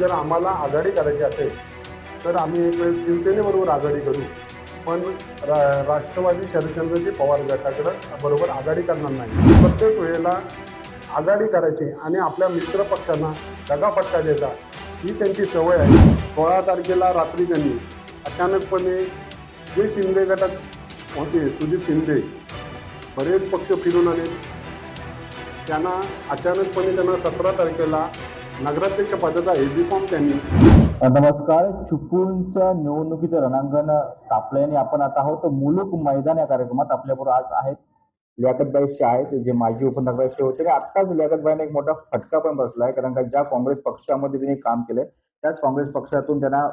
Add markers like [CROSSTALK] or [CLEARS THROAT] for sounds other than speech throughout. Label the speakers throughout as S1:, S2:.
S1: जर आम्हाला आघाडी करायची असेल तर आम्ही एक वेळ शिवसेनेबरोबर आघाडी करू. पण रा राष्ट्रवादी शरदचंद्रजी पवार गटाकडं बरोबर आघाडी करणार नाही. प्रत्येक वेळेला आघाडी करायची आणि आपल्या मित्र पक्षांना दगाफटका द्यायचा ही त्यांची सवय आहे. सोळा तारखेला रात्री त्यांनी अचानकपणे जे शिंदे गटात होते सुजित शिंदे बरेच पक्ष फिरून आले. त्यांना अचानकपणे त्यांना सतरा तारखेला नगराध्यक्ष पदाचा एबी फॉर्म त्यांनी?
S2: नमस्कार. चिपळूणचं निवडणुकीचं रणांगण तापल्याने आपण आता आहोत. मुलुक मैदान या कार्यक्रमात आपल्याबरोबर आज आहेत लियाकतबाई शाह आहेत जे माजी उपनगराध्यक्ष होते. आणि आत्ताच लियाकतबाईने एक मोठा फटका पण बसलाय कारण का ज्या काँग्रेस पक्षामध्ये त्यांनी काम केलंय त्याच काँग्रेस पक्षातून त्यांना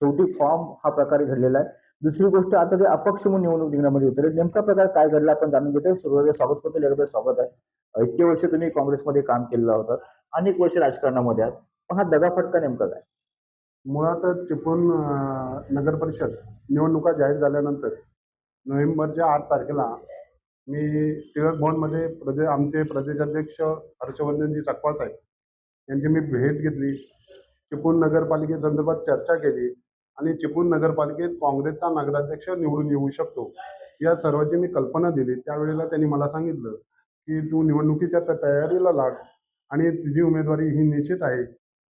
S2: शेवटी फॉर्म हा प्रकारे घडलेला आहे. दुसरी गोष्ट आता ते अपक्ष म्हणून निवडणूक रिंगणामध्ये उतरले. नेमका प्रकार काय घडला आपण जाणून घेतोय. सुरुवातीला स्वागत करतो. लियाकतबाई स्वागत आहे. इतके वर्ष तुम्ही काँग्रेसमध्ये काम केलेलं होतं. अनेक वर्ष राजकारणामध्ये आहात. पण हा दगाफटका नेमका काय?
S1: मुळातच चिपळूण नगर परिषद निवडणुका जाहीर झाल्यानंतर नोव्हेंबरच्या आठ तारखेला मी टिळक भवनमध्ये प्रदे आमचे प्रदेशाध्यक्ष हर्षवर्धनजी सकपाळ साहेब यांची मी भेट घेतली. चिपळूण नगरपालिकेसंदर्भात चर्चा केली आणि चिपळूण नगरपालिकेत काँग्रेसचा नगराध्यक्ष निवडून येऊ शकतो या सर्वांची मी कल्पना दिली. त्यावेळेला त्यांनी मला सांगितलं की तू निवडणुकीच्या त्या तयारीला लाग. आणि तुझी उमेदवारी ही निश्चित आहे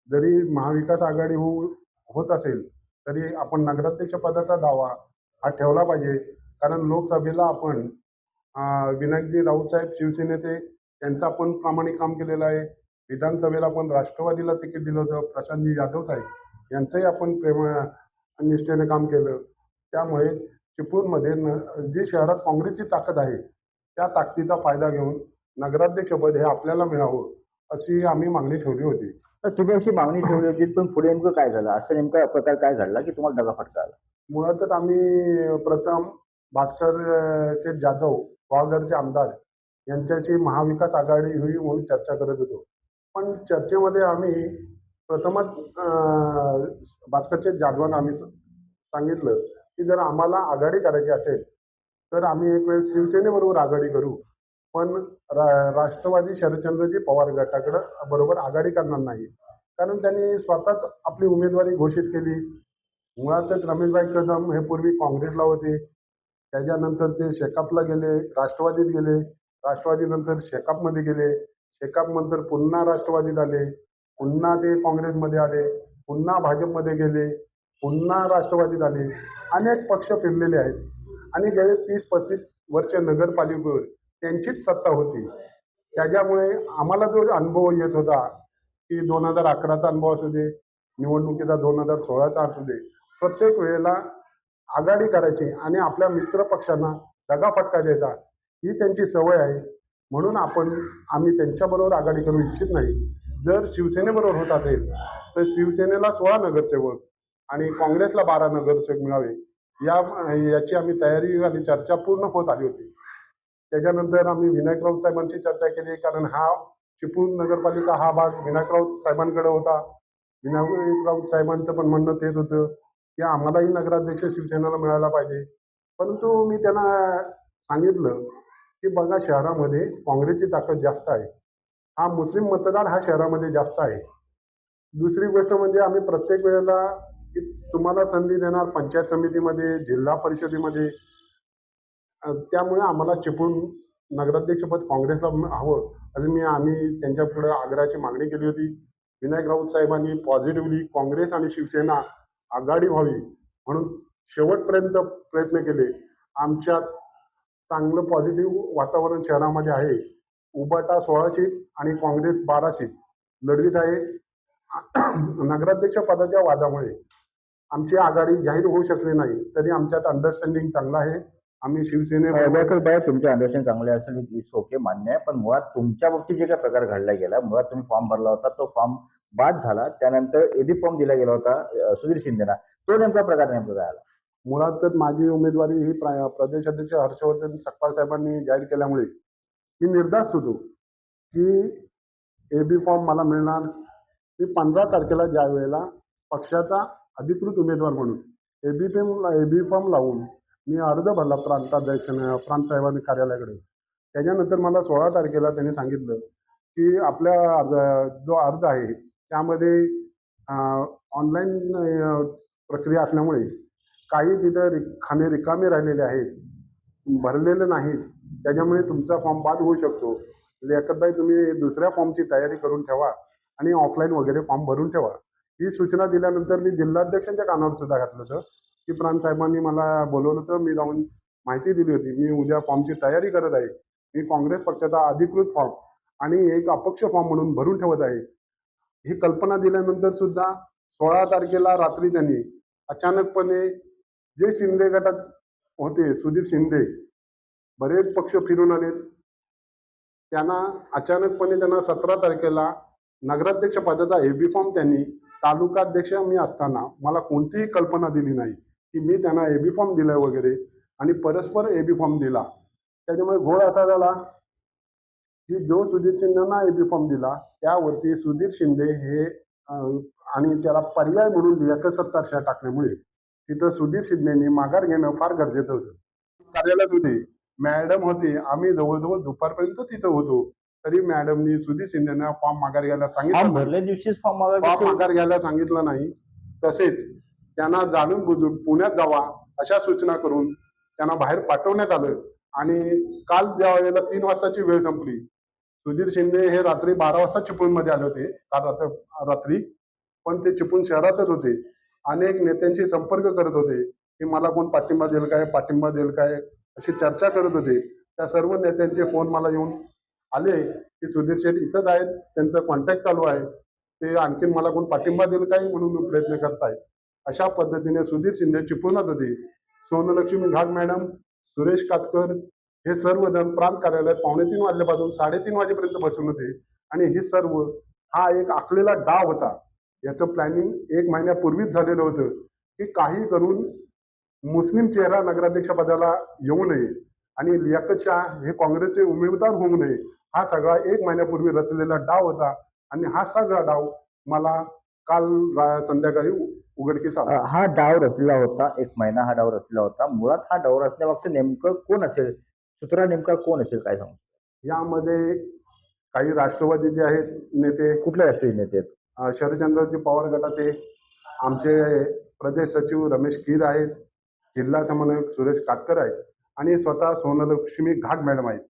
S1: जरी महाविकास आघाडी होऊ होत असेल तरी आपण नगराध्यक्ष पदाचा दावा हा ठेवला पाहिजे. कारण लोकसभेला आपण विनायकजी राऊत साहेब शिवसेनेचे त्यांचं आपण प्रामाणिक काम केलेलं आहे. विधानसभेला पण राष्ट्रवादीला तिकीट दिलं होतं प्रशांतजी जाधव साहेब यांचंही आपण प्रेम निष्ठेने काम केलं. त्यामुळे चिपळूणमध्ये न जी शहरात काँग्रेसची ताकद आहे त्या ताकदीचा फायदा घेऊन नगराध्यक्षपद हे आपल्याला मिळावं. अशी आम्ही मागणी ठेवली होती.
S2: तर तुम्ही अशी मागणी ठेवली होती पण पुढे नेमकं काय झालं? असं नेमका प्रकार काय घडला की तुम्हाला दगाफटका आला?
S1: मुळातच आम्ही प्रथम भास्कर शेठ जाधव वाघरचे आमदार यांच्याशी महाविकास आघाडी होईल म्हणून चर्चा करत होतो. पण चर्चेमध्ये आम्ही प्रथमच अ, भास्कर शेठ जाधवांना आम्ही सांगितलं की जर आम्हाला आघाडी करायची असेल तर आम्ही एक वेळ शिवसेनेबरोबर आघाडी करू. पण रा राष्ट्रवादी शरदचंद्रजी पवार गटाकडं बरोबर आघाडी करणार नाही. कारण त्यांनी स्वतःच आपली उमेदवारी घोषित केली. मुळातच रमेशभाई कदम हे पूर्वी काँग्रेसला होते. त्याच्यानंतर ते शेकापला गेले राष्ट्रवादीत गेले. राष्ट्रवादीनंतर शेकापमध्ये गेले. शेकापनंतर पुन्हा राष्ट्रवादीत आले. पुन्हा ते काँग्रेसमध्ये आले. पुन्हा भाजपमध्ये गेले. पुन्हा राष्ट्रवादीत आले. अनेक पक्ष फिरलेले आहेत. आणि गेले तीस पस्तीस वर्ष नगरपालिकेवर त्यांचीच सत्ता होती. त्याच्यामुळे आम्हाला जो अनुभव येत होता की दोन हजार अकराचा अनुभव असू दे निवडणुकीचा दोन हजार सोळाचा असू दे प्रत्येक वेळेला आघाडी करायची आणि आपल्या मित्र पक्षांना दगाफटका द्यायचा ही त्यांची सवय आहे. म्हणून आपण आम्ही त्यांच्याबरोबर आघाडी करू इच्छित नाही. जर शिवसेनेबरोबर होत असेल तर शिवसेनेला सोळा नगरसेवक आणि काँग्रेसला बारा नगरसेवक मिळावे. या याची आम्ही तयारी आणि चर्चा पूर्ण होत आली होती. त्याच्यानंतर आम्ही विनायक राऊत साहेबांची चर्चा केली कारण हा चिपळूण नगरपालिका हा भाग विनायक राऊत साहेबांकडे होता. विनायक राऊत साहेबांचं पण म्हणणं तेच होतं की आम्हालाही नगराध्यक्ष शिवसेनेला मिळायला पाहिजे. परंतु मी त्यांना सांगितलं की बघा शहरामध्ये काँग्रेसची ताकद जास्त आहे. हा मुस्लिम मतदार हा शहरामध्ये जास्त आहे. दुसरी गोष्ट म्हणजे आम्ही प्रत्येक वेळेला तुम्हाला संधी देणार पंचायत समितीमध्ये जिल्हा परिषदेमध्ये त्यामुळे आम्हाला चिपळूण नगराध्यक्षपद काँग्रेसला हवं. असं मी आम्ही त्यांच्यापुढे आग्रहाची मागणी केली होती. विनायक राऊत साहेबांनी पॉझिटिव्हली काँग्रेस आणि शिवसेना आघाडी व्हावी म्हणून शेवटपर्यंत प्रयत्न केले. आमच्यात चांगलं पॉझिटिव्ह वातावरण शहरामध्ये आहे. उबाटा सोळा सीट आणि काँग्रेस बारा सीट. लढवीत आहे. [CLEARS THROAT] नगराध्यक्ष पदाच्या वादामुळे आमची आघाडी जाहीर होऊ शकली नाही. तरी आमच्यात अंडरस्टँडिंग चांगलं आहे. आम्ही शिवसेने
S2: बाय तुमचे अंडरस्टँड चांगले असेल इट्स ओके मान्य आहे. पण मुळात तुमच्या बाबतीत जे काही प्रकार घडला गेला मुळात तुम्ही फॉर्म भरला होता तो फॉर्म बाद झाला. त्यानंतर एबी फॉर्म दिला गेला होता सुधीर शिंदेना. तो नेमका प्रकार नेमका काय आला?
S1: मुळातच माझी उमेदवारी ही प्रा- प्रदेशाध्यक्ष हर्षवर्धन सकपाळ साहेबांनी जाहीर केल्यामुळे मी निर्धास्त होतो की ए बी फॉर्म मला मिळणार. मी पंधरा तारखेला ज्या वेळेला पक्षाचा अधिकृत उमेदवार म्हणून A B form A B form लावून मी अर्ज भरला प्रांताध्यक्ष प्रांत साहेबांनी कार्यालयाकडे. त्याच्यानंतर मला सोळा तारखेला त्यांनी सांगितलं की आपल्या अर्ज जो अर्ज आहे त्यामध्ये ऑनलाईन प्रक्रिया असल्यामुळे काही तिथं रि खाणे रिकामे राहिलेले आहेत भरलेले नाहीत. त्याच्यामुळे तुमचा फॉर्म बाद होऊ शकतो. लेखकबाई तुम्ही दुसऱ्या फॉर्मची तयारी करून ठेवा आणि ऑफलाईन वगैरे फॉर्म भरून ठेवा. ही सूचना दिल्यानंतर मी जिल्हाध्यक्षांच्या कानावर सुद्धा घातलं होतं. की प्रांत साहेबांनी मला बोलवलं होतं मी जाऊन माहिती दिली होती. मी उद्या फॉर्मची तयारी करत आहे. मी काँग्रेस पक्षाचा अधिकृत फॉर्म आणि एक अपक्ष फॉर्म म्हणून भरून ठेवत आहे. ही कल्पना दिल्यानंतर सुद्धा सोळा तारखेला रात्री त्यांनी अचानकपणे जे शिंदे गटात होते सुदीप शिंदे बरेच पक्ष फिरून आले. त्यांना अचानकपणे त्यांना सतरा तारखेला नगराध्यक्ष पदाचा एबी फॉर्म त्यांनी तालुकाध्यक्ष मी असताना मला कोणतीही कल्पना दिली नाही. की मी त्यांना एबी फॉर्म दिला वगैरे आणि परस्पर एबी फॉर्म दिला. त्याच्यामुळे घोळ असा झाला की जो सुधीर शिंदेना एबी फॉर्म दिला त्यावरती सुधीर शिंदे हे आणि त्याला पर्याय म्हणून एकसत्तारशा टाकल्यामुळे तिथं सुधीर शिंदेनी माघार घेणं फार गरजेचं होतं. कार्यालयात होते मॅडम होते आम्ही जवळजवळ दुपारपर्यंत तिथं होतो. तरी मॅडमनी सुधीर शिंदेना फॉर्म माघार घ्यायला सांगितलं
S2: भरल्या दिवशीच फॉर्म
S1: माघार घ्यायला सांगितलं नाही. तसेच त्यांना जाणून बुजून पुण्यात जावा अशा सूचना करून त्यांना बाहेर पाठवण्यात आलं आणि काल ज्या वेळेला तीन वाजताची वेळ संपली सुधीर शिंदे हे रात्री बारा वाजता चिपळूणमध्ये आले होते. काल रात्र- रात्री. पण ते चिपळूण शहरातच होते. अनेक नेत्यांशी संपर्क करत होते. की मला कोण पाठिंबा देईल काय? पाठिंबा देईल काय? अशी चर्चा करत होते. त्या सर्व नेत्यांचे फोन मला येऊन आले की सुधीर शेठ इथंच आहेत. त्यांचं कॉन्टॅक्ट चालू आहे. ते आणखीन मला कोण पाठिंबा देईल काय? म्हणून प्रयत्न करतायत अशा पद्धतीने सुधीर शिंदे चिपळूणात होते. सोनलक्ष्मी घाट मॅडम सुरेश कातकर हे सर्व जण प्रांत कार्यालयात पावणे तीन वाजल्यापासून साडेतीन वाजेपर्यंत बसून होते. आणि हे सर्व हा एक आखलेला डाव होता. याचं प्लॅनिंग एक महिन्यापूर्वीच झालेलं होतं. की काही करून मुस्लिम चेहरा नगराध्यक्ष पदाला येऊ नये आणि लियाकत शाह हे काँग्रेसचे उमेदवार होऊ नये हा सगळा एक महिन्यापूर्वी रचलेला डाव होता. आणि हा सगळा डाव मला काल रा- संध्याकाळी उघडकीस आला.
S2: हा डाव रचलेला होता एक महिना हा डाव रचलेला होता. मुळात हा डाव रचण्यामागचं नेमकं कोण असेल? सूत्रा नेमका कोण असेल काय सांगू?
S1: यामध्ये काही राष्ट्रवादीचे आहेत नेते
S2: कुठले राष्ट्रीय नेते आहेत?
S1: शरदचंद्रजी पवार गटाचे आमचे प्रदेश सचिव रमेश कीर आहेत जिल्हा समन्वयक सुरेश कातकर आहेत आणि स्वतः सोनलक्ष्मी घाट मॅडम आहेत.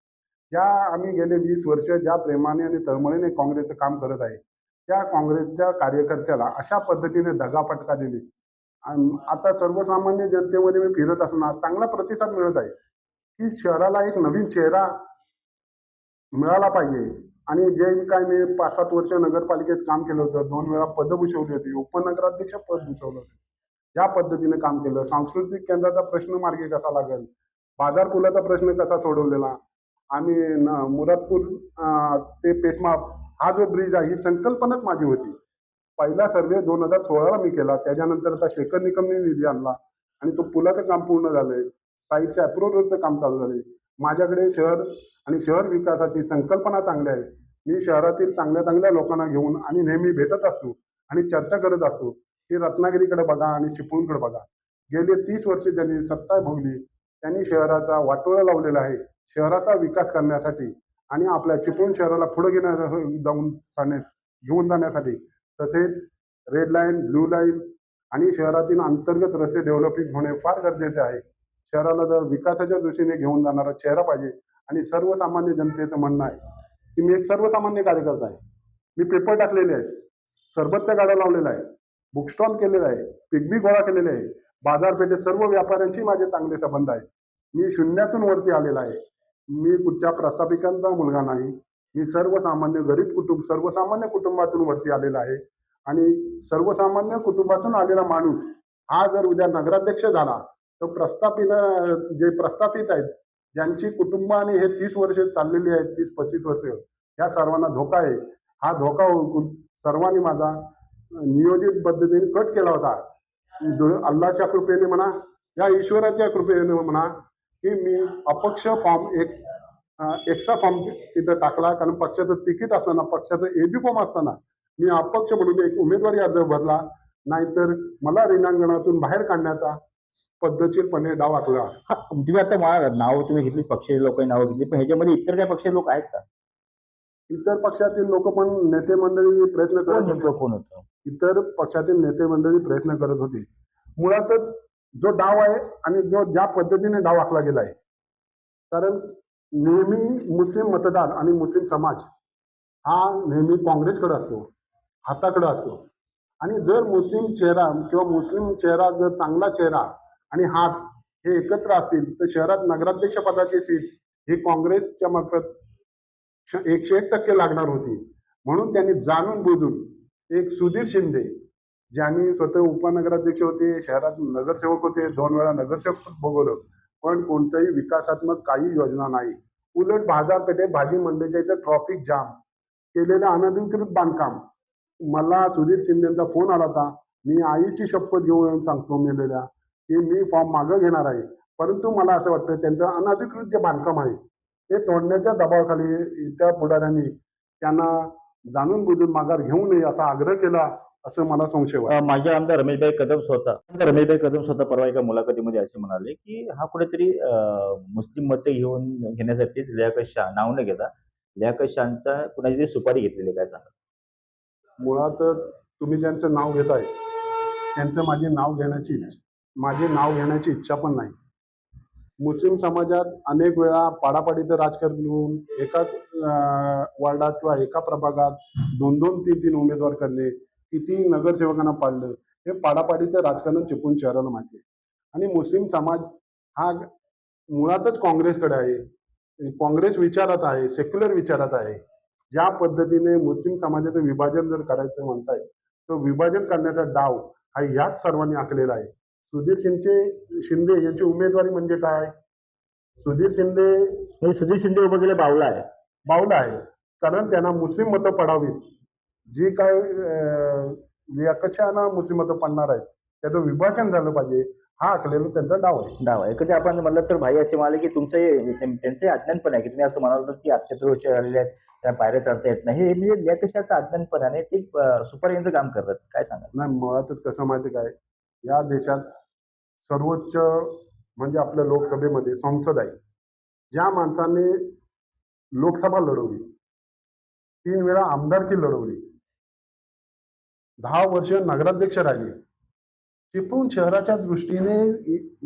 S1: ज्या आम्ही गेले वीस वर्ष ज्या प्रेमाने आणि तळमळीने काँग्रेसचं काम करत आहे त्या काँग्रेसच्या कार्यकर्त्याला अशा पद्धतीने दगाफटका दिली. अन आता सर्वसामान्य जनतेमध्ये मी फिरत असताना चांगला प्रतिसाद मिळत आहे. की शहराला एक नवीन चेहरा मिळाला पाहिजे. आणि जे काय मी पाच सात वर्ष नगरपालिकेत काम केलं होतं दोन वेळा पद भूषवली होती उपनगराध्यक्ष पद भूषवलं होतं. ज्या पद्धतीने काम केलं. सांस्कृतिक केंद्राचा प्रश्न मार्गी कसा लागेल? बाजार पुलाचा प्रश्न कसा सोडवलेला? आम्ही न मुरादपूर ते पेटमाप हा जो ब्रिज आहे ही संकल्पनाच माझी होती. पहिला सर्वे दोन हजार सोळाला मी केला. त्याच्यानंतर आता शेखर निकमने निधी आणला आणि तो पुलाचं काम पूर्ण झालंय. साईडच्या अप्रोच रोडचं काम चालू झाले माझ्याकडे शहर आणि शहर विकासाची संकल्पना चांगली आहे. मी शहरातील चांगल्या चांगल्या लोकांना घेऊन आणि नेहमी भेटत असतो आणि चर्चा करत असतो. की रत्नागिरीकडे बघा आणि चिपळूणकडे बघा. गेले तीस वर्षे त्यांनी सत्ता भोगली. त्यांनी शहराचा वाटोळा लावलेला आहे. शहराचा विकास करण्यासाठी आणि आपल्या चिपळूण शहराला पुढे घेण्या जाऊन जाण्या घेऊन जाण्यासाठी तसेच रेड लाईन ब्ल्यू लाईन आणि शहरातील अंतर्गत रस्ते डेव्हलपिंग होणे फार गरजेचे आहे. शहराला जर विकासाच्या दृष्टीने घेऊन जाणारा चेहरा पाहिजे आणि सर्वसामान्य जनतेचं म्हणणं आहे की मी एक सर्वसामान्य कार्यकर्ता आहे. मी पेपर टाकलेले आहेत. सरबतच्या गाड्या लावलेला आहे बुक स्टॉल केलेला आहे. पिगबी गोळा केलेले आहे. बाजारपेठेत सर्व व्यापाऱ्यांशी माझे चांगले संबंध आहेत. मी शून्यातून वरती आलेला आहे. मी कुठच्या प्रस्थापिकांचा मुलगा नाही. मी सर्वसामान्य गरीब कुटुंब सर्वसामान्य कुटुंबातून वरती आलेला आहे. आणि सर्वसामान्य कुटुंबातून आलेला माणूस हा जर उद्या नगराध्यक्ष झाला तर प्रस्थापित जे प्रस्थापित आहेत ज्यांची कुटुंब आणि हे तीस वर्ष चाललेली आहेत तीस पस्तीस वर्ष या सर्वांना धोका आहे. हा धोका ओळखून सर्वांनी माझा नियोजित पद्धतीने कट केला होता. अल्लाच्या कृपेने म्हणा या ईश्वराच्या कृपेने म्हणा की मी अपक्ष फॉर्म एक एक्स्ट्रा फॉर्म तिथं टाकला. कारण पक्षाचं तिकीट असताना पक्षाचं एबी फॉर्म असताना मी अपक्ष म्हणून एक उमेदवारी अर्ज भरला. नाहीतर मला रिणांगणातून बाहेर काढण्याचा पद्धतशीरपणे डाव आखला.
S2: तुम्ही आता मला नाव तुम्ही घेतली पक्षाचे लोक नावं घेतली पण ह्याच्यामध्ये इतर काही पक्षाचे लोक आहेत का?
S1: इतर पक्षातील लोक पण नेते मंडळी प्रयत्न करत होतं? इतर पक्षातील नेते मंडळी प्रयत्न करत होती. मुळातच जो डाव आहे आणि जो ज्या पद्धतीने डाव आखला गेला आहे. कारण नेहमी मुस्लिम मतदार आणि मुस्लिम समाज हा नेहमी काँग्रेसकडे असतो हाताकडे असतो. आणि जर मुस्लिम चेहरा किंवा मुस्लिम चेहरा जर चांगला चेहरा आणि हात हे एकत्र असतील तर शहरात नगराध्यक्ष पदाची सीट ही काँग्रेसच्या मार्फत एकशे एक टक्के लागणार होती. म्हणून त्यांनी जाणून बुजून एक सुधीर शिंदे ज्यांनी स्वतः उपनगराध्यक्ष होते शहरात नगरसेवक होते दोन वेळा नगरसेवक भोगवलं. पण कोणतंही विकासात्मक काही योजना नाही. उलट बाजारपेठेत भाजी मंडईच्या इथं ट्रॉफिक जाम केलेलं अनधिकृत बांधकाम. मला सुधीर शिंदेचा फोन आला होता. मी आईची शपथ घेऊन सांगतो मेलेल्या. की मी फॉर्म मागं घेणार आहे. परंतु मला असं वाटतं त्यांचं अनधिकृत जे बांधकाम आहे ते तोडण्याच्या दबावाखाली त्या पुढाऱ्यांनी त्यांना जाणून बुजून माघार घेऊ नये असा आग्रह केला. असं मला संशय वाटतो.
S2: अं, माझे आमदार रमेशभाई कदम स्वतः. आमदार रमेशभाई कदम स्वतः परवा एका मुलाखतीमध्ये असे म्हणाले की हा कुठेतरी अं, मुस्लिम मते घेऊन घेण्यासाठीच लियाकत शाह नाव न घेता लियाकत शहाचा कुणाची तरी सुपारी घेतलेली आहे, काय सांगा
S1: मुळात तुम्ही ज्यांचं नाव घेताय त्यांचं माझे नाव घेण्याची इच्छ- माझे नाव घेण्याची इच्छा पण नाही. मुस्लिम समाजात अनेक वेळा पाडापाडीचं राजकारण होऊन एकाच अं, वार्डात किंवा एका प्रभागात दोन दोन तीन तीन उमेदवार करणे किती नगरसेवकांना पाडलं हे पाडापाडीचं राजकारण चिपून शहराला माहिती आहे. आणि मुस्लिम समाज हा मुळातच काँग्रेसकडे आहे. काँग्रेस विचारात आहे सेक्युलर विचारात आहे. ज्या पद्धतीने मुस्लिम समाजाचं विभाजन जर करायचं म्हणताय तर विभाजन करण्याचा डाव हा ह्याच सर्वांनी आखलेला आहे. सुधीर शिंदे शिंदे यांची उमेदवारी म्हणजे काय? सुधीर शिंदे
S2: सुधीर शिंदे उभं केले बावला आहे.
S1: बावला आहे. कारण त्यांना मुस्लिम मतं पडावीत. जी काय लियाकतशाहाना मुस्लिम मतं पडणार आहेत त्याचं विभाजन झालं पाहिजे हा आखलेला त्यांचा डाव आहे.
S2: डाव आहे. कधी आपण म्हणलं तर भाई असे म्हणाले की तुमचं त्यां- त्यांचे अज्ञान पण आहे की तुम्ही असं म्हणाल की वर्ष झालेले आहेत त्या पायऱ्या चढता येत नाही. हे म्हणजे लियाकशाचं पण आहे ते सुपारीचं काम करतात. काय सांगा
S1: नाही मुळातच कसं माहिती काय? या देशात सर्वोच्च म्हणजे आपल्या लोकसभेमध्ये संसद आहे. ज्या माणसाने लोकसभा लढवली तीन वेळा आमदारकी लढवली दहा वर्ष नगराध्यक्ष राहिले. चिपळूण शहराच्या दृष्टीने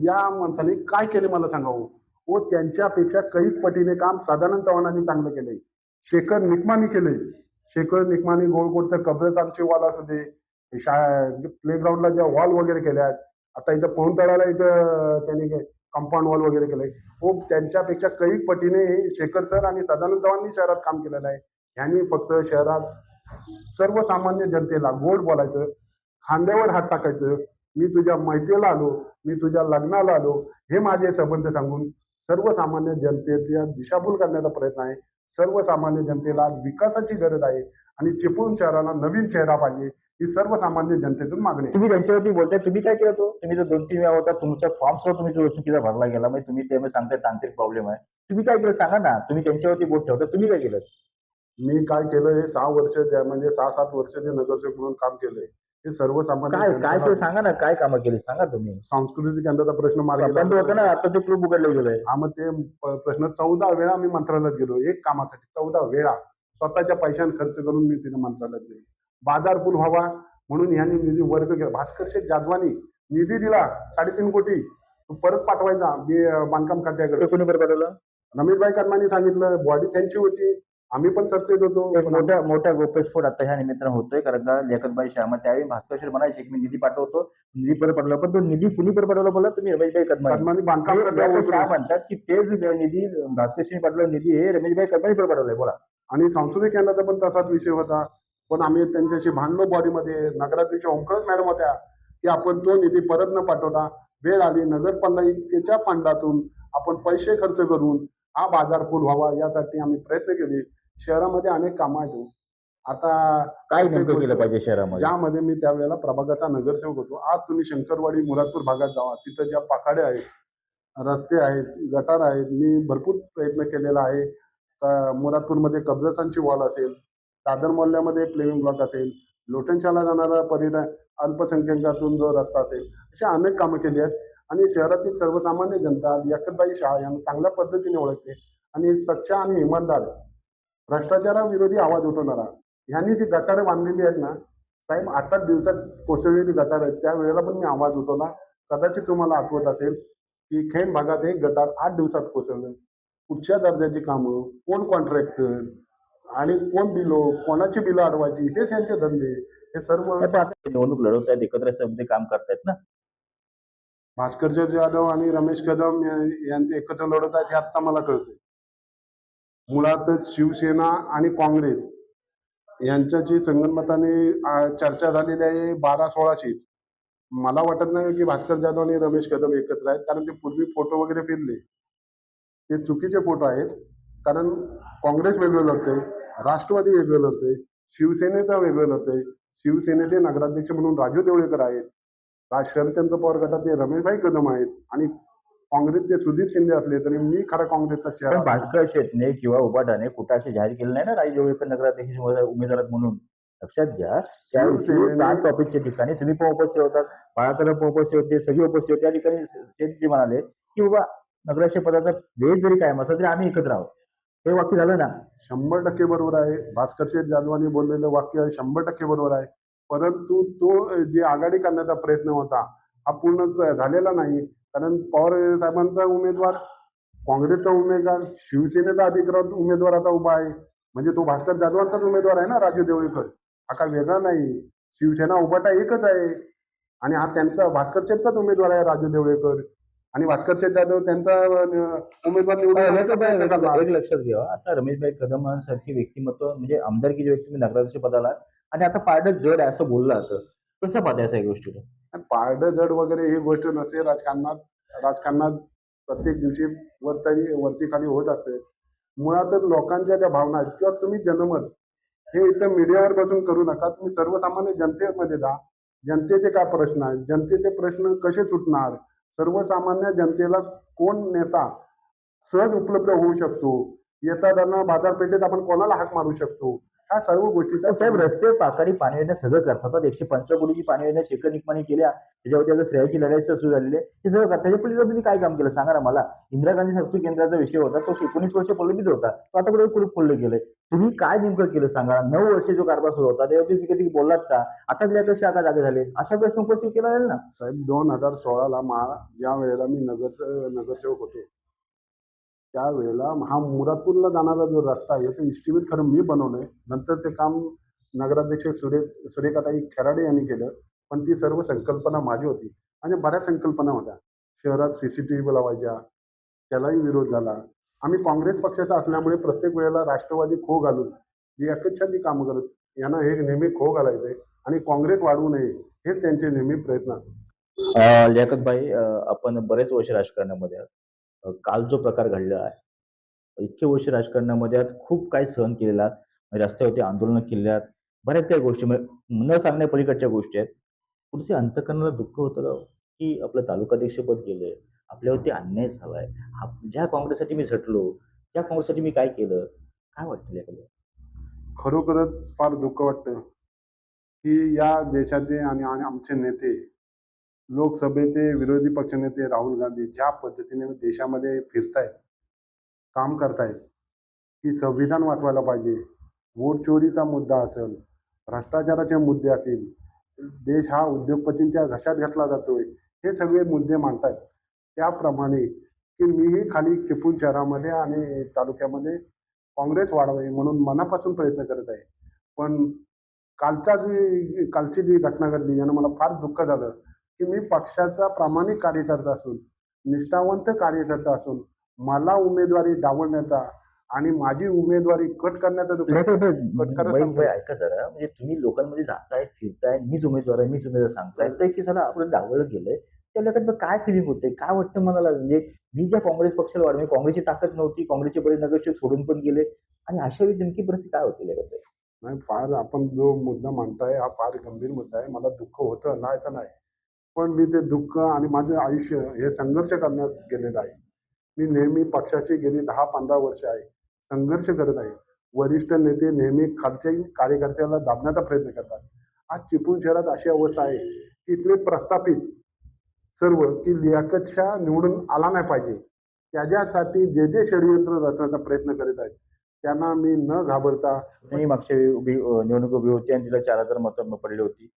S1: या माणसाने काय केले मला सांगावं? व त्यांच्यापेक्षा कैक पटीने काम सदानंद चव्हाणांनी चांगलं केलंय. शेखर निकमानी केले शेखर निकमानी गोळकोटचं कब्रस्तानची वॉल असू दे शाळा प्लेग्राऊंडला ज्या वॉल वगैरे केल्या आहेत आता इथं पवून तळाला इथं त्यांनी कंपाऊंड वॉल वगैरे केलंय. व त्यांच्यापेक्षा कैक पटीने शेखर सर आणि सदानंद चव्हाणनी शहरात काम केलेलं आहे. ह्यांनी फक्त शहरात सर्वसामान्य जनतेला गोड बोलायचं खांद्यावर हात टाकायचं मी तुझ्या मैत्रीला आलो मी तुझ्या लग्नाला आलो हे माझे संबंध सांगून सर्वसामान्य जनतेच्या दिशाभूल करण्याचा प्रयत्न आहे. सर्वसामान्य जनतेला आज विकासाची गरज आहे आणि चिपळूण शहराला नवीन चेहरा पाहिजे ही सर्वसामान्य जनतेतून मागणी
S2: तुम्ही त्यांच्यावरती बोलताय तुम्ही काय केलं तो? तुम्ही जर दोन तीन वेळा होता तुमचा फॉर्म सुद्धा तुम्ही जो चुकीचा भरला गेला म्हणजे तुम्ही ते सांगताय तांत्रिक प्रॉब्लेम आहे. तुम्ही काय केलं? सांगा ना. तुम्ही त्यांच्यावरती बोट ठेवता तुम्ही काय केलं?
S1: मी काय केलं हे सहा वर्ष त्या म्हणजे सहा सात वर्ष ते नगरसेवक म्हणून काम केलंय हे सर्वसामान्य
S2: काय काय
S1: जनतेला
S2: ते सांगा ना काय कामं केली सांगा तुम्ही.
S1: सांस्कृतिक केंद्राचा प्रश्न मार्गी
S2: बंद होतं ना आता ते क्लूब उघडलं गेलंय
S1: हा मग ते प- प्रश्न चौदा वेळा मी मंत्रालयात गेलो एक कामासाठी चौदा वेळा. स्वतःच्या पैशाने खर्च करून मी तिथे मंत्रालयात गेलो. बाजारपूल व्हावा म्हणून यांनी निधी वर्ग केला. भास्कर शेठ जाधवानी निधी दिला साडेतीन कोटी. तो परत पाठवायचा बी बांधकाम खात्याकडे.
S2: कोणी बरं पाठवलं?
S1: रमेशभाई कर्मानी सांगितलं बॉडी त्यांची होती. आम्ही पण सत्तेत होतो
S2: मोठ्या मोठ्या गोप्यस्फोट आता ह्या निमित्तानं होतोय कारण का लेखतबाई शर्मा त्यावेळी भास्कर म्हणायचे की मी निधी पाठवतो निधी परत पाठवला पण तो निधी कुणी परत पाठवला बोला? तुम्ही रमेशभाई कदमानी
S1: बांधकाम
S2: म्हणतात की तेच निधी भास्कर पाठवला निधी हे रमेशभाई कदमानी परत पाठवलाय बोला.
S1: आणि सांस्कृतिक केंद्राचा पण तसाच विषय होता. पण आम्ही त्यांच्याशी भांडलो बॉडीमध्ये नगराध्यक्ष ओंकरच मॅडम होत्या की आपण तो निधी परत न पाठवता वेळ आली नगरपालिकेच्या फंडातून आपण पैसे खर्च करून हा बाजार फुल व्हावा यासाठी आम्ही प्रयत्न केले. शहरामध्ये अनेक कामं आहेत. आता
S2: काय नेमकं केलं पाहिजे शहरामध्ये?
S1: ज्यामध्ये मी त्यावेळेला प्रभागाचा नगरसेवक होतो. आज तुम्ही शंकरवाडी मुरादपूर भागात जावा. तिथं ज्या पाखाड्या आहेत रस्ते आहेत गटार आहेत मी भरपूर प्रयत्न केलेला आहे. मुरादपूरमध्ये कब्रस्तानची वॉल असेल दादर मोहल्ल्यामध्ये प्लेविंग ब्लॉक असेल लोटनशाला जाणारा पर्यटन अल्पसंख्याकातून जो रस्ता असेल अशी अनेक कामं केली आहेत. आणि शहरातील सर्वसामान्य जनता लियाकतबाई शाह यांना चांगल्या पद्धतीने ओळखते. आणि सच्चा आणि इमानदार भ्रष्टाचाराविरोधी आवाज उठवणारा. यांनी जी गटारं बांधलेली आहेत ना साहेब आठ आठ दिवसात कोसळलेली गटार आहेत. त्यावेळेला पण मी आवाज उठवला. कदाचित तुम्हाला आठवत असेल की खेड भागात एक गटार आठ दिवसात कोसळलं. कुठच्या दर्जाची कामं? कोण कॉन्ट्रॅक्टर आणि कोण बिलो? कोणाची बिलं अडवायची? हेच यांचे धंदे. हे सर्व
S2: आता निवडणूक लढवत आहेत एकत्र समिती काम करतायत ना?
S1: भास्करचंद जाधव आणि रमेश कदम यांचे एकत्र लढत आहेत हे आत्ता मला कळतंय. मुळातच शिवसेना आणि काँग्रेस यांच्याची संगनमताने चर्चा झालेली आहे बारा सोळा सीट मला वाटत नाही की भास्कर जाधव आणि रमेश कदम एकत्र आहेत कारण ते पूर्वी फोटो वगैरे फिरले. ते चुकीचे फोटो आहेत कारण काँग्रेस वेगळं लढतंय राष्ट्रवादी वेगळं लढतंय शिवसेनेचं वेगळं लढतंय. शिवसेनेचे नगराध्यक्ष म्हणून राजू देवळेकर आहेत राज शरदचंद्र पवार गटाचे रमेशभाई कदम आहेत आणि काँग्रेसचे सुधीर शिंदे असले तरी मी खरा काँग्रेसचा चेहरा.
S2: भास्कर शेटने किंवा उबाटाने कुठं असे जाहीर केलं नाही ना राज देवळकर नगराध्यक्ष उमेदवार म्हणून. लक्षात घ्या टॉपिकच्या ठिकाणी तुम्ही पण उपस्थित होतात बाळाकडे पण उपस्थित होते सगळे उपस्थित होते त्या ठिकाणी शेटजी म्हणाले की बाबा नगराध्यक्ष पदाचा वेळ जरी कायम असला तरी आम्ही एकत्र आहोत. हे वाक्य झालं ना?
S1: शंभर टक्के बरोबर आहे. भास्कर शेठ जाधवांनी बोललेलं वाक्य शंभर टक्के बरोबर आहे. परंतु तो जे आघाडी करण्याचा प्रयत्न होता हा पूर्णच झालेला नाही. कारण पवार साहेबांचा उमेदवार काँग्रेसचा उमेदवार शिवसेनेचा अधिकृत उमेदवार आता उभा आहे. म्हणजे तो भास्कर जाधवांचाच उमेदवार आहे ना राजू देवळीकर? हा काय वेगळा नाही. शिवसेना उभाटा एकच आहे. आणि हा त्यांचा भास्कर शेठचाच उमेदवार आहे राजू देवळेकर. आणि भास्कर शेठ जाधव त्यांचा उमेदवार निवडून.
S2: एक लक्षात घ्या. आता रमेशभाई कदम सारखी व्यक्तिमत्व म्हणजे आमदारकीचे व्यक्ती नगराध्यक्ष पदाला. आणि आता पारडं जड आहे असं बोललं जातं. कसं पाहता या गोष्टीला?
S1: आणि पारडं जड वगैरे ही गोष्ट नसते राजकारणात राजकारणात प्रत्येक दिवशी वरती वरती खाली होत असते. मुळातच लोकांच्या ज्या भावना आहेत किंवा तुम्ही जनमत हे इथं मीडियावर बसून करू नका. तुम्ही सर्वसामान्य जनतेमध्ये जा. जनतेचे काय प्रश्न आहेत? जनतेचे प्रश्न कसे सुटणार? सर्वसामान्य जनतेला कोण नेता सहज उपलब्ध होऊ शकतो? येता त्यांना बाजारपेठेत आपण कोणाला हाक मारू शकतो? ह्या सर्व गोष्टीचा
S2: तर साहेब रस्ते पाकारी पाणी योजना सगळं करतात. एकशे पंचकोटीची पाणी योजना शेखर निकमाने केल्या. त्याच्यावरती आता श्रेयाची लढाई सुरू झालेली आहे. हे सगळं करतात. त्याच्या पलीकडे तुम्ही काय काम केलं सांगा ना मला. इंदिरा गांधी संस्कृती केंद्राचा विषय होता. तो एकोणीस वर्ष प्रलंबित होता. तो आता कुठे कुठे खोललं गेलंय तुम्ही काय नेमकं केलं सांगा नऊ वर्ष जो कारभार सुरू होता त्यावरती तुम्ही कधी बोललात का? आता दिल्या कशा आता जागे झाले अशा प्रश्न उपस्थित केला जाईल ना?
S1: साहेब दोन हजार सोळाला मा ज्या वेळेला मी नगर नगरसेवक होतो त्यावेळेला हा मुरादपूरला जाणारा जो रस्ता आहे याचं इस्टिमेट खरं मी बनवलंय. नंतर ते काम नगराध्यक्ष सुरे सुरेखाताई खेराडे यांनी केलं पण ती सर्व संकल्पना माझी होती. आणि बऱ्याच संकल्पना होत्या. शहरात सी सी टी व्ही लावायच्या त्यालाही विरोध झाला. आम्ही काँग्रेस पक्षाचा असल्यामुळे प्रत्येक वेळेला राष्ट्रवादी खो घालून जी एकच्छादी कामं करत यांना हे नेहमी खो घालायचंय आणि काँग्रेस वाढवू नये हेच त्यांचे नेहमी प्रयत्न असतात
S2: लियाकतबाई आपण बरेच वर्ष राजकारणामध्ये आहात. काल जो प्रकार घडला आहे. इतके वर्ष राजकारणामध्ये आहात खूप काही सहन केलेला म्हणजे रस्त्यावरती आंदोलनं केली आहेत बऱ्याच काही गोष्टी म्हणजे न सांगण्या पलीकडच्या गोष्टी आहेत. पुढचे अंतकरणाला दुःख होतं हो? की आपलं तालुकाध्यक्षपद आहे आपल्यावरती अन्याय झालाय. हा- ज्या काँग्रेससाठी मी झटलो त्या काँग्रेससाठी मी काय केलं? काय वाटतं याकडे
S1: खरोखरच फार दुःख वाटतं की या देशाचे आणि आमचे नेते लोकसभेचे विरोधी पक्षनेते राहुल गांधी ज्या पद्धतीने देशामध्ये फिरतायत काम करतायत की संविधान वाचवायला पाहिजे. वोट चोरीचा मुद्दा असेल भ्रष्टाचाराचे मुद्दे असतील देश हा उद्योगपतींच्या घशात घातला जातोय हे सगळे मुद्दे मांडतात त्याप्रमाणे की मीही खाली चिपळूण शहरामध्ये आणि तालुक्यामध्ये काँग्रेस वाढवावी म्हणून मनापासून प्रयत्न करत आहे. पण कालचा जी कालची जी घटना घडली यानं मला फार दुःख झालं. की मी पक्षाचा प्रामाणिक कार्यकर्ता असून निष्ठावंत कार्यकर्ता असून मला उमेदवारी डावलण्याचा आणि माझी उमेदवारी कट करण्याचा जो
S2: ऐका जरा. म्हणजे तुम्ही लोकांमध्ये जाताय फिरताय मीच उमेदवार आहे मीच उमेदवार सांगताय. तर की चला आपलं डावलं गेलंय. त्या लोकांना काय फिलिंग होते? काय वाटतं मला म्हणजे मी ज्या काँग्रेस पक्षाला वाढ म्हणजे काँग्रेसची ताकद नव्हती काँग्रेसचे बरेच नगरसेवक सोडून पण गेले. आणि अशा वेळी नेमकी परिस्थिती काय होती?
S1: नाही फार आपण जो मुद्दा मांडताय हा फार गंभीर मुद्दा आहे. मला दुःख होतं नाही असं नाही. पण मी ते दुःख आणि माझं आयुष्य हे संघर्ष करण्यास गेलेलं आहे. मी नेहमी पक्षाची गेली दहा पंधरा वर्ष आहे. संघर्ष करत आहे. वरिष्ठ नेते नेहमी खालच्या कार्यकर्त्याला दाबण्याचा प्रयत्न करतात. आज चिपळूण शहरात अशी अवस्था आहे की इथले प्रस्थापित सर्व की लियाकत शाह निवडून आला नाही पाहिजे. त्याच्यासाठी जे जे षडयंत्र रचण्याचा प्रयत्न करीत आहेत त्यांना मी न घाबरता
S2: मागच्या उभी निवडणूक उभी होती आणि तिला चार हजार मतं पडली होती.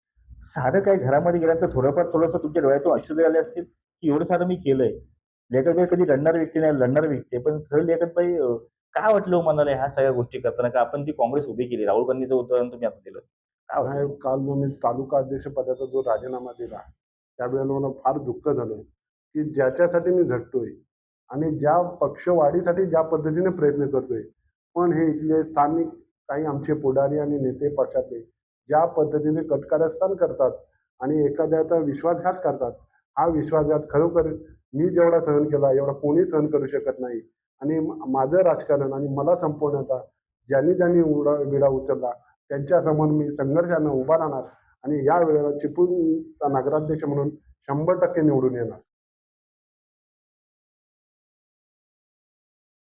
S2: साधं काय घरामध्ये गेल्यानंतर थोडंफार थोडंसं तुमच्या डोळ्यातून अश्रू आले असतील की एवढं सारं मी केलंय? लेखकबाई कधी लढणार व्यक्ती नाही लढणार व्यक्ती पण खरं लेखकबाई अं, काय वाटलं हो मनाला ह्या सगळ्या गोष्टी करताना? का आपण ती काँग्रेस उभी केली? राहुल गांधीचं उदाहरण तुम्ही आता दिलं. काय
S1: काल मग मी तालुका अध्यक्ष पदाचा जो राजीनामा दिला त्यावेळेला मला फार दुःख झालं की ज्याच्यासाठी मी झटतोय आणि ज्या पक्षवाढीसाठी ज्या पद्धतीने प्रयत्न करतोय. पण हे इथले स्थानिक काही आमचे पुढारी आणि नेते पक्षातले ज्या पद्धतीने कटकारस्थान करतात आणि एखाद्याचा विश्वासघात करतात हा विश्वासघात खरोखर मी जेवढा सहन केला एवढा कोणी सहन करू शकत नाही. आणि माझं राजकारण आणि मला संपवण्याचा ज्यांनी ज्यांनी उडा विडा उचलला त्यांच्यासमोर मी संघर्षानं उभा राहणार आणि या वेळेला चिपळूणचा नगराध्यक्ष म्हणून शंभर टक्के निवडून येणार.